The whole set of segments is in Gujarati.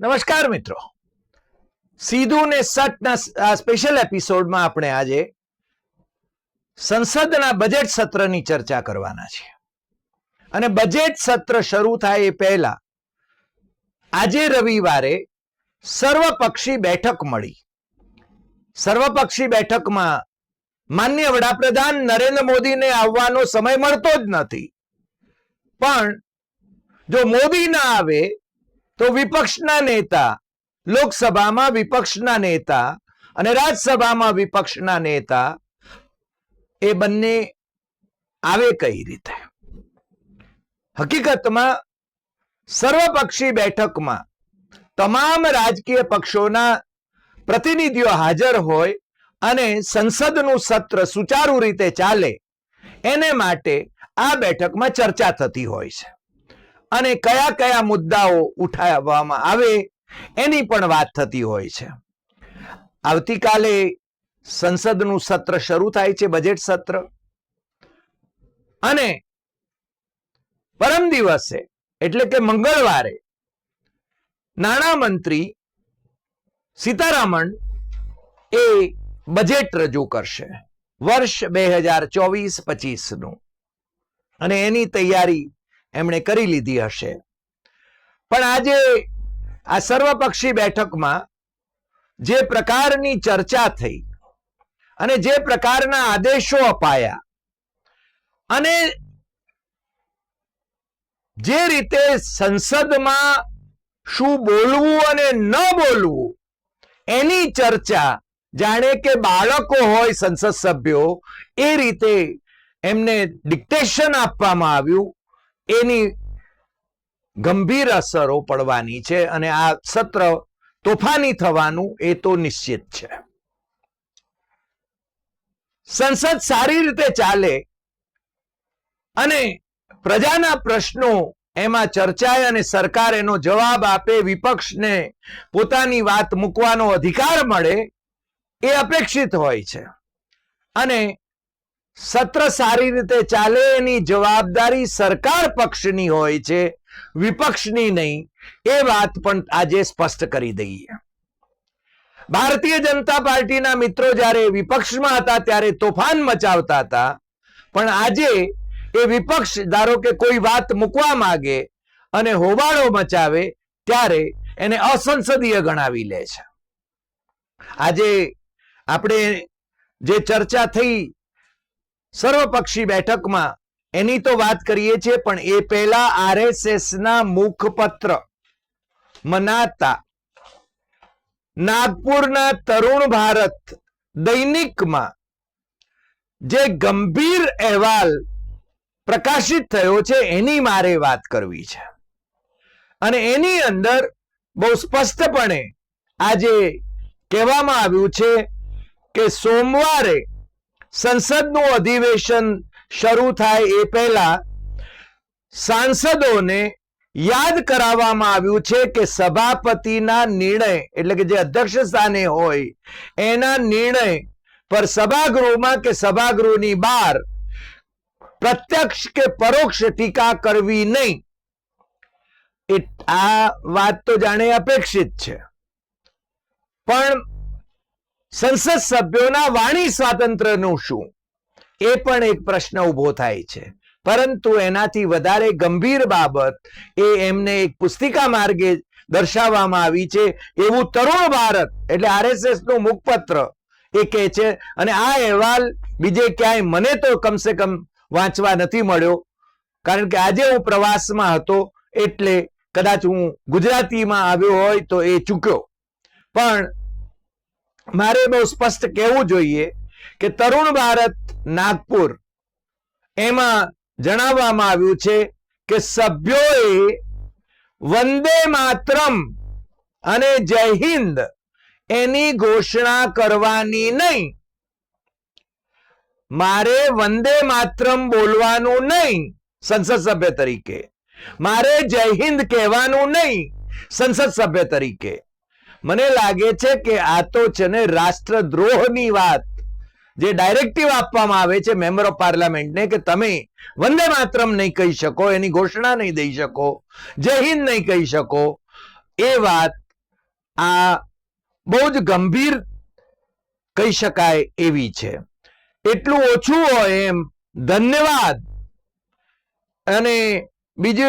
નમસ્કાર મિત્રો. સીધું ને સટના સ્પેશિયલ એપિસોડમાં આપણે આજે સંસદના બજેટ સત્રની ચર્ચા કરવાના છે અને બજેટ સત્ર શરૂ થાય એ પહેલા આજે રવિવારે સર્વપક્ષી બેઠક મળી. સર્વપક્ષી બેઠકમાં માન્ય વડાપ્રધાન નરેન્દ્ર મોદીને આવવાનો સમય મળતો જ નથી. પણ જો મોદી ના આવે તો વિપક્ષના નેતા, લોકસભામાં વિપક્ષના નેતા અને રાજ્યસભામાં વિપક્ષના નેતા એ બંને આવે કઈ રીતે? હકીકતમાં સર્વપક્ષી બેઠકમાં તમામ રાજકીય પક્ષોના પ્રતિનિધિઓ હાજર હોય અને સંસદનું સત્ર સુચારુ રીતે ચાલે, એને માટે આ બેઠકમાં ચર્ચા થતી હોય છે. અને કયા કયા મુદ્દાઓ ઉઠાવવામાં આવે એની પણ વાત થતી હોય છે. આવતીકાલે સંસદનું સત્ર શરૂ થાય છે, બજેટ સત્ર. અને પરમ દિવસે, એટલે કે મંગળવારે, નાણામંત્રી સીતારામન એ બજેટ રજૂ કરશે, વર્ષ બે હજાર ચોવીસ પચીસનું અને એની તૈયારી એમણે કરી લીધી હશે. પણ આજે આ સર્વપક્ષી બેઠકમાં જે પ્રકારની ચર્ચા થઈ અને જે પ્રકારના આદેશો અપાયા અને જે રીતે સંસદમાં શું બોલવું અને ન બોલવું, એની ચર્ચા જાણે કે બાળકો હોય સંસદ સભ્યો, એ રીતે એમને ડિક્ટેશન આપવામાં આવ્યું એની ગંભીર અસરો પડવાની છે અને આ સત્ર તોફાની થવાનું એ તો નિશ્ચિત છે. સંસદ સારી રીતે ચાલે અને પ્રજાના પ્રશ્નો એમાં ચર્ચાય અને સરકાર એનો જવાબ આપે, વિપક્ષને પોતાની વાત મૂકવાનો અધિકાર મળે એ અપેક્ષિત હોય છે. અને સત્ર સારી રીતે ચાલે, એની જવાબદારી સરકાર પક્ષની હોય છે, વિપક્ષની નહીં. એ વાત પણ આજે સ્પષ્ટ કરી દઈએ. ભારતીય જનતા પાર્ટીના મિત્રો જ્યારે વિપક્ષમાં હતા, ત્યારે તોફાન મચાવતા હતા. પણ આજે એ વિપક્ષ, ધારો કે કોઈ વાત મૂકવા માંગે અને હોબાળો મચાવે, ત્યારે એને અસંસદીય ગણાવી લે છે. આજે આપણે જે ચર્ચા થઈ સર્વપક્ષી બેઠકમાં. એની તો વાત કરીએ છીએ, પણ એ પહેલા આરએસએસ ના મુખપત્ર મનાતા. નાગપુરના તરુણ ભારત દૈનિકમાં જે ગંભીર અહેવાલ પ્રકાશિત થયો છે, એની મારે વાત કરવી છે. અને એની અંદર બહુ સ્પષ્ટપણે આજે કહેવામાં આવ્યું છે કે સોમવારે સંસદનું અધિવેશન શરૂ થાય એ પહેલા સાંસદોને યાદ કરાવવામાં આવ્યું છે કે સભાપતિના નિર્ણય, એટલે કે જે અધ્યક્ષ સ્થાને હોય, એના નિર્ણય પર સભાગૃહમાં કે સભાગૃહની બહાર પ્રત્યક્ષ કે પરોક્ષ ટીકા કરવી નહીં. આ વાત તો જાણે અપેક્ષિત છે. પણ સંસદ સભ્યોના વાણી સ્વાતંત્ર્યનું શું? એ પણ એક પ્રશ્ન ઊભો થાય છે. પરંતુ એનાથી વધારે ગંભીર બાબત એ એમને એક પુસ્તિકા માર્ગે દર્શાવવામાં આવી છે. એવું તરુણ ભારત, એટલે આરએસએસનું મુખપત્ર, એ કહે છે. અને આ અહેવાલ બીજે ક્યાંય મને તો કમસે કમ વાંચવા નથી મળ્યો. કારણ કે આજે હું પ્રવાસમાં હતો, એટલે કદાચ હું ગુજરાતીમાં આવ્યો હોય તો એ ચૂક્યો. પણ મારે બહુ સ્પષ્ટ કહેવું જોઈએ કે તરુણ ભારત નાગપુર, એમાં જણાવવામાં આવ્યું છે કે સભ્યોએ વંદે માતરમ અને જય હિન્દ એની ઘોષણા કરવાની નહીં. મારે વંદે માતરમ બોલવાનું નહીં, સંસદ સભ્ય તરીકે. મારે જય હિન્દ કહેવાનું નહીં, સંસદ સભ્ય તરીકે. મને લાગે છે કે આ તો છે ને રાષ્ટ્રદ્રોહની વાત જે ડાયરેક્ટિવ આપવામાં આવે છે મેમ્બર ઓફ પાર્લામેન્ટને કે તમે વંદે માતરમ નહીં કહી શકો, એની ઘોષણા નહીં દઈ શકો, જય હિન્દ નહીં કહી શકો. એ વાત આ બહુ જ ગંભીર કહી શકાય એવી છે. એટલું ઓછું હોય એમ ધન્યવાદ. અને બીજે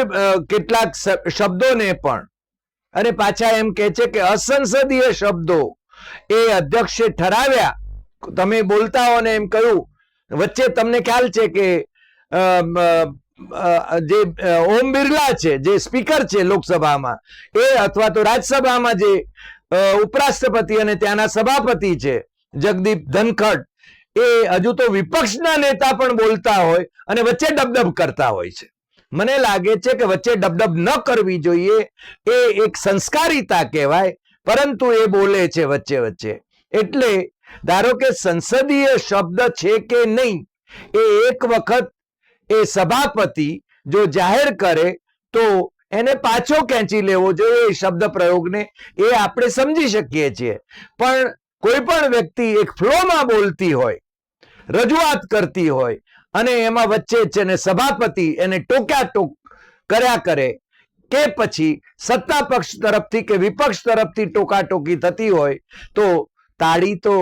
કેટલાક શબ્દોને પણ અને પાછા એમ કે છે કે અસંસદીય શબ્દો એ અધ્યક્ષે ઠરાવ્યા. તમે બોલતા હો ને એમ કહ્યું. વચ્ચે તમને ખ્યાલ છે કે જે ઓમ બિરલા છે, જે સ્પીકર છે લોકસભામાં, એ અથવા તો રાજ્યસભામાં જે ઉપરાષ્ટ્રપતિ અને ત્યાંના સભાપતિ છે, જગદીપ ધનખડ, એ હજુ તો વિપક્ષના નેતા પણ બોલતા હોય અને વચ્ચે ડબડબ કરતા હોય છે. મને લાગે છે કે વચ્ચે ડબડબ ન કરવી જોઈએ. એ એક સંસ્કારિતા કહેવાય, પરંતુ એ બોલે છે વચ્ચે વચ્ચે. એટલે ધારો કે સંસદીય શબ્દ છે કે નહીં, એ એક વખત એ સભાપતિ જો જાહેર કરે, તો એને પાછો ખેંચી લેવો જોઈએ એ શબ્દ પ્રયોગને. એ આપણે સમજી શકીએ છીએ. પણ કોઈ પણ વ્યક્તિ એક ફ્લોમાં બોલતી હોય, રજૂઆત કરતી હોય અને એમાં વચ્ચે છે ને સભાપતિ એને ટોક્યા ટોક કર્યા કરે કે પછી સત્તા પક્ષ તરફથી કે વિપક્ષ તરફથી ટોકાટોકી થતી હોય તો તાળી તો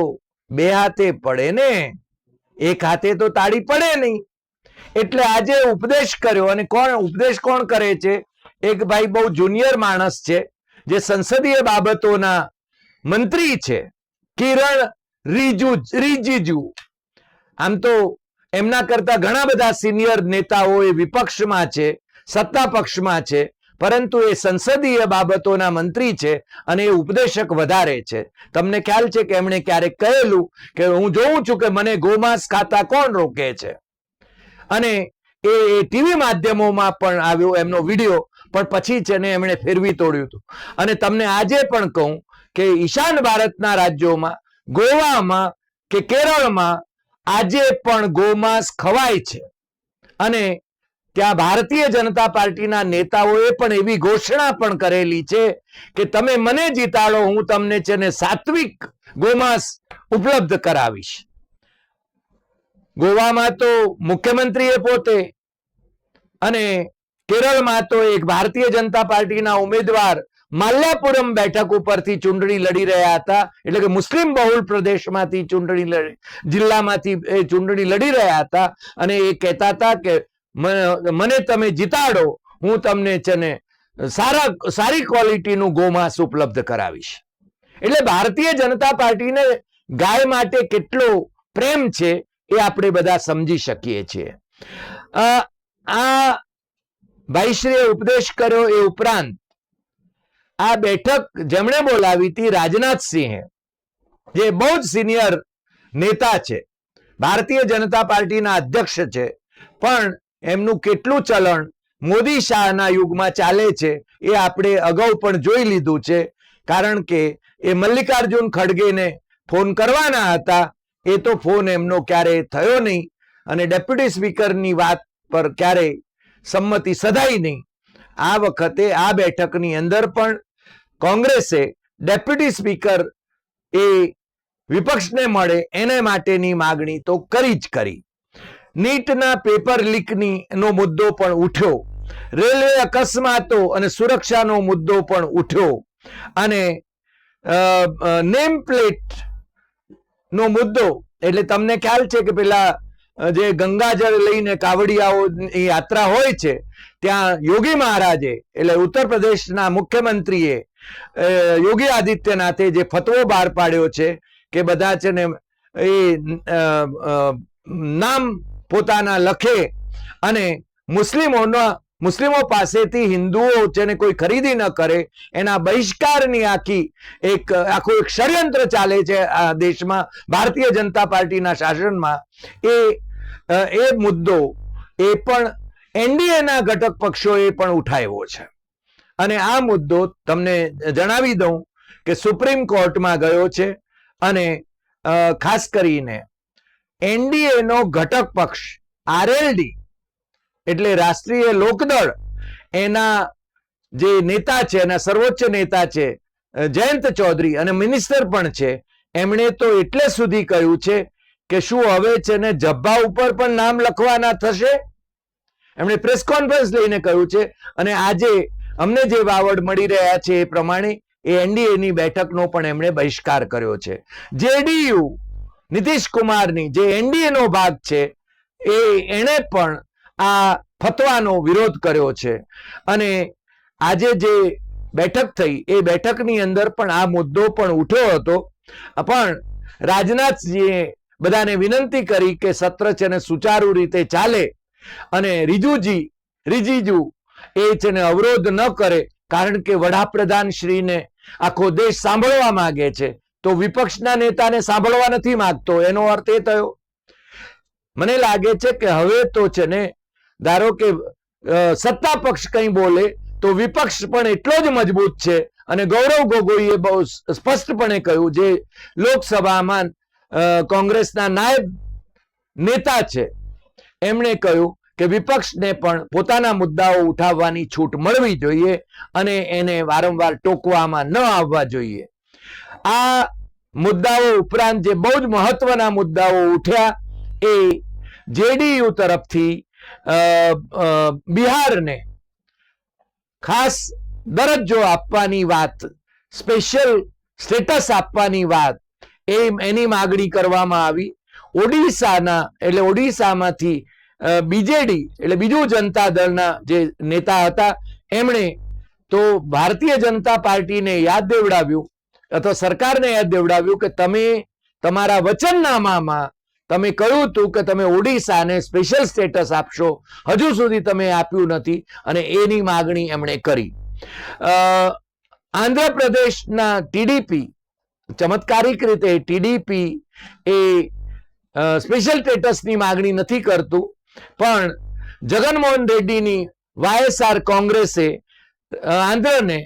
બે હાથે પડે ને? એક હાથે તો તાળી પડે નહીં. એટલે આજે ઉપદેશ કર્યો અને કોણ, ઉપદેશ કોણ કરે છે? એક ભાઈ બહુ જુનિયર માણસ છે, જે સંસદીય બાબતોના મંત્રી છે, કિરણ રીજુ રીજીજુ. આમ તો એમના કરતા ઘણા બધા સિનિયર નેતાઓ એ વિપક્ષમાં છે, સત્તા પક્ષમાં છે, પરંતુ એ સંસદીય બાબતોના મંત્રી છે અને એ ઉપદેશક વધારે છે. તમને ખ્યાલ છે કે એમણે ક્યારેક કહેલું કે હું જોઉં છું કે મને ગોમાંસ ખાતા કોણ રોકે છે? અને એ ટીવી માધ્યમોમાં પણ આવ્યો એમનો વીડિયો, પણ પછી છે ને એમણે ફેરવી તોડ્યું હતું. અને તમને આજે પણ કહું કે ઈશાન ભારતના રાજ્યોમાં, ગોવામાં કે કેરળમાં આજે પણ ગોમાંસ ખવાય છે. અને ત્યાં ભારતીય જનતા પાર્ટીના નેતાઓએ પણ એવી ઘોષણા પણ કરેલી છે કે તમે મને જીતાડો, હું તમને છે ને સાત્વિક ગોમાંસ ઉપલબ્ધ કરાવીશ. ગોવામાં તો મુખ્યમંત્રીએ પોતે અને કેરળમાં તો એક ભારતીય જનતા પાર્ટીના ઉમેદવાર માલ્યાપુરમ બેઠક ઉપરથી ચૂંટણી લડી રહ્યા હતા. એટલે કે મુસ્લિમ બહુલ પ્રદેશમાંથી ચૂંટણી લડી, જિલ્લામાંથી એ ચૂંટણી લડી રહ્યા હતા. અને એ કહેતા હતા કે મને તમે જીતાડો, હું તમને છે ને સારા, સારી ક્વોલિટીનું ગોમાંસ ઉપલબ્ધ કરાવીશ. એટલે ભારતીય જનતા પાર્ટીને ગાય માટે કેટલો પ્રેમ છે એ આપણે બધા સમજી શકીએ છીએ. આ ભાઈશ્રીએ ઉપદેશ કર્યો એ ઉપરાંત આ બેઠક જેમણે બોલાવી હતી રાજનાથસિંહે, જે બહુ જ સિનિયર નેતા છે, ભારતીય જનતા પાર્ટીના અધ્યક્ષ છે, પણ એમનું કેટલું ચલણ મોદી શાહના યુગમાં ચાલે છે એ આપણે અગાઉ પણ જોઈ લીધું છે, કારણ કે એ મલ્લિકાર્જુન ખડગેને ફોન કરવાના હતા, એ તો ફોન એમનો ક્યારે થયો નહીં, અને ડેપ્યુટી સ્પીકરની વાત પર ક્યારેય સંમતિ સધાઈ નહીં આ વખતે આ બેઠકની અંદર પણ કોંગ્રેસે ડેપ્યુટી સ્પીકર એ વિપક્ષને મળે એને માટેની માગણી તો કરી જ કરી. નીટના પેપર લીકની નો મુદ્દો પણ ઉઠ્યો. રેલવે અકસ્માતો અને સુરક્ષાનો મુદ્દો પણ ઉઠ્યો. અને નેમ પ્લેટ નો મુદ્દો, એટલે તમને ખ્યાલ છે કે પેલા જે ગંગાજળ લઈને કાવડિયાઓની યાત્રા હોય છે, ત્યાં યોગી મહારાજે, એટલે ઉત્તર પ્રદેશના મુખ્યમંત્રીએ યોગી આદિત્યનાથે જે ફતવો બહાર પાડ્યો છે કે બધા છે ને એ નામ પોતાના લખે અને મુસ્લિમોના મુસ્લિમો પાસેથી હિન્દુઓ જેને કોઈ ખરીદી ન કરે, એના બહિષ્કારની આખી એક, આખું એક ષડયંત્ર ચાલે છે આ દેશમાં, ભારતીય જનતા પાર્ટીના શાસનમાં. એ એ મુદ્દો, એ પણ એનડીએના ઘટક પક્ષોએ પણ ઉઠાવ્યો છે. અને આ મુદ્દો તમને જણાવી દઉં કે સુપ્રીમ કોર્ટમાં ગયો છે અને ખાસ કરીને એનડીએનો ઘટક પક્ષ, આરએલડી એટલે રાષ્ટ્રીય લોકદળ એના જે નેતા છે, એના સર્વોચ્ચ નેતા છે જયંત ચૌધરી અને મિનિસ્ટર પણ છે, એમણે તો એટલે સુધી કહ્યું છે કે શું હવે છે ને જબ્બા ઉપર પણ નામ લખવાના થશે? એમણે પ્રેસ કોન્ફરન્સ લઈને કહ્યું છે અને આજે અમને જે વાવડ મળી રહ્યા છે એ પ્રમાણે એ એનડીએની બેઠકનો પણ એમણે બહિષ્કાર કર્યો છે. જેડીયુ નીતિશ કુમારની જે એનડીએનો ભાગ છે એ એણે પણ આ ફતવાનો વિરોધ કર્યો છે. અને આજે જે બેઠક થઈ, એ બેઠકની અંદર પણ આ મુદ્દો પણ ઉઠ્યો હતો. પણ રાજનાથજીએ બધાને વિનંતી કરી કે સત્ર છે ને સુચારુ રીતે ચાલે અને રીજુજી, રીજીજુ એ છે ને અવરોધ ન કરે, કારણ કે વડાપ્રધાન શ્રીને આખો દેશ સાંભળવા માંગે છે. તો વિપક્ષના નેતાને સાંભળવા નથી માંગતો, એનો અર્થ એ થયો. મને લાગે છે કે હવે તો છે ને ધારો કે સત્તા પક્ષ કંઈ બોલે, તો વિપક્ષ પણ એટલો જ મજબૂત છે. અને ગૌરવ ગોગોઈએ બહુ સ્પષ્ટપણે કહ્યું જે લોકસભામાં કોંગ્રેસના નાયબ નેતા છે, એમણે કહ્યું કે વિપક્ષને પણ પોતાના મુદ્દાઓ ઉઠાવવાની છૂટ મળવી જોઈએ અને એને વારંવાર ટોકવામાં ન આવવા જોઈએ. આ મુદ્દાઓ ઉપરાંત જે બહુ જ મહત્વના મુદ્દાઓ ઉઠ્યા એ જેડીયુ તરફથી બિહારને ખાસ દરજ્જો આપવાની વાત સ્પેશિયલ સ્ટેટસ આપવાની વાત એ એની માગણી કરવામાં આવી. ઓડિશાના, એટલે ઓડિશામાંથી બીજેડી એટલે બીજું જનતા દળના જે નેતા હતા, એમણે તો ભારતીય જનતા પાર્ટીને યાદ દેવડાવ્યું, અથવા સરકારને યાદ દેવડાવ્યું કે તમે તમારા વચનનામામાં તમે કહ્યું હતું કે તમે ઓડિશાને સ્પેશિયલ સ્ટેટસ આપશો. હજુ સુધી તમે આપ્યું નથી અને એની માગણી એમણે કરી. આંધ્રપ્રદેશના ટીડીપી, ચમત્કારિક રીતે ટીડીપી એ સ્પેશિયલ સ્ટેટસની માગણી નથી કરતું, પણ જગનમોહન રેડ્ડીની વાયએસઆર કોંગ્રેસે આંધ્રને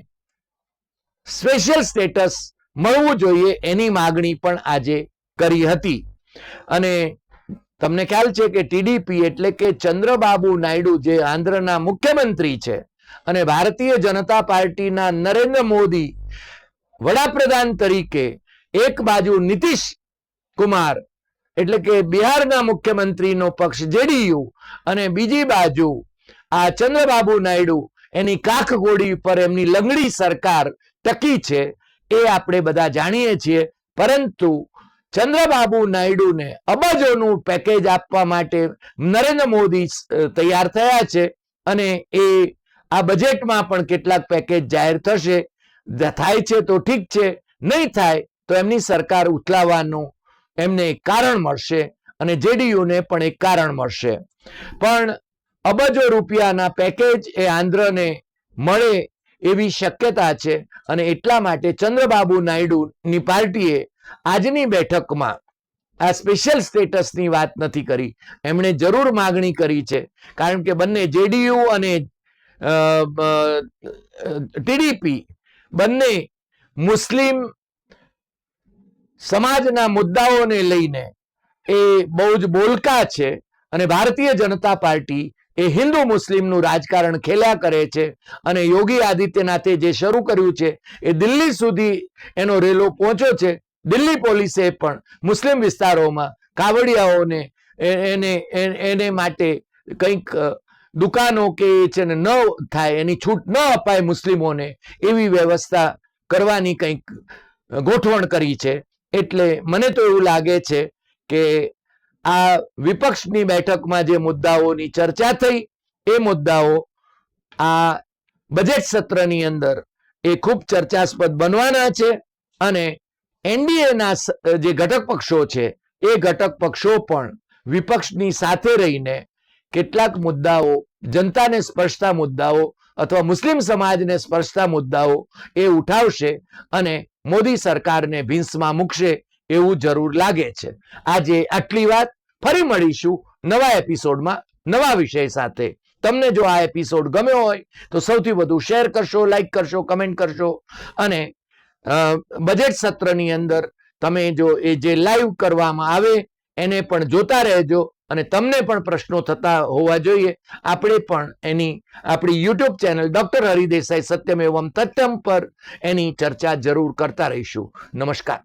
સ્પેશિયલ સ્ટેટસ મળવું જોઈએ એની માગણી પણ આજે કરી હતી. અને તમને ખ્યાલ છે કે ટીડીપી એટલે કે ચંદ્રબાબુ નાયડુ જે આંધ્રના મુખ્યમંત્રી છે અને ભારતીય જનતા પાર્ટીના નરેન્દ્ર મોદી વડાપ્રધાન તરીકે એક બાજુ નીતિશ કુમાર એટલે કે બિહારના મુખ્યમંત્રીનો પક્ષ જેડીયુ અને બીજી બાજુ આ ચંદ્રબાબુ નાયડુ એની કાખ ગોળી પર એમની લંગડી સરકાર ટકી છે એ આપણે બધા જાણીએ છીએ. પરંતુ ચંદ્રબાબુ નાયડુને અબજોનું પેકેજ આપવા માટે નરેન્દ્ર મોદી તૈયાર થયા છે અને એ, આ બજેટમાં પણ કેટલાક પેકેજ જાહેર થશે. થાય છે તો ઠીક છે. નહીં થાય તો એમની સરકાર ઉથલાવવાનું એમને એક કારણ મળશે અને જેડીયુને પણ એક કારણ મળશે. પણ અબજો રૂપિયાના પેકેજ એ આંધ્રને મળે એવી શક્યતા છે અને એટલા માટે ચંદ્રબાબુ નાયડુની પાર્ટીએ આજની બેઠકમાં આ સ્પેશિયલ સ્ટેટસની વાત નથી કરી. એમણે જરૂર માગણી કરી છે. કારણ કે બંને જેડીયુ અને ટીડીપી બંને મુસ્લિમ સમાજના મુદ્દાઓને લઈને એ બહુ જ બોલકા છે અને ભારતીય જનતા પાર્ટી એ હિન્દુ મુસ્લિમનું રાજકારણ ખેલ્યા કરે છે અને યોગી આદિત્યનાથે જે શરૂ કર્યું છે એ દિલ્હી સુધી એનો રેલો પહોંચ્યો છે. દિલ્હી પોલીસે પણ મુસ્લિમ વિસ્તારોમાં કાવડિયાઓને એને એને માટે કંઈક દુકાનો કે છે ને ન થાય, એની છૂટ ન અપાય મુસ્લિમોને એવી વ્યવસ્થા કરવાની કંઈક ગોઠવણ કરી છે. એટલે મને તો એવું લાગે છે કે આ વિપક્ષની બેઠકમાં જે મુદ્દાઓની ચર્ચા થઈ, એ મુદ્દાઓ આ બજેટ સત્રની અંદર એ ખૂબ ચર્ચાસ્પદ બનવાના છે અને એનડીએના જે ઘટક પક્ષો છે, એ ઘટક પક્ષો પણ વિપક્ષની સાથે રહીને કેટલાક મુદ્દાઓ, જનતાને સ્પર્શતા મુદ્દાઓ અથવા મુસ્લિમ સમાજને સ્પર્શતા મુદ્દાઓ એ ઉઠાવશે અને મોદી સરકારને ભીંસમાં મૂકશે એવું જરૂર લાગે છે. આજે આટલી વાત. ફરી મળીશું નવા એપિસોડમાં નવા વિષય સાથે. તમને જો આ એપિસોડ ગમ્યો હોય તો સૌથી વધુ શેર કરશો, લાઈક કરશો, કમેન્ટ કરશો અને બજેટ સત્રની અંદર તમે જો એ જે લાઈવ કરવામાં આવે, એને પણ જોતા રહેજો અને તમને પણ પ્રશ્નો થતા હોવા જોઈએ. આપણે પણ એની, આપણી YouTube channel doctor Hari Desai Satyam Evam Tathyam પર એની ચર્ચા જરૂર કરતા રહીશું. નમસ્કાર.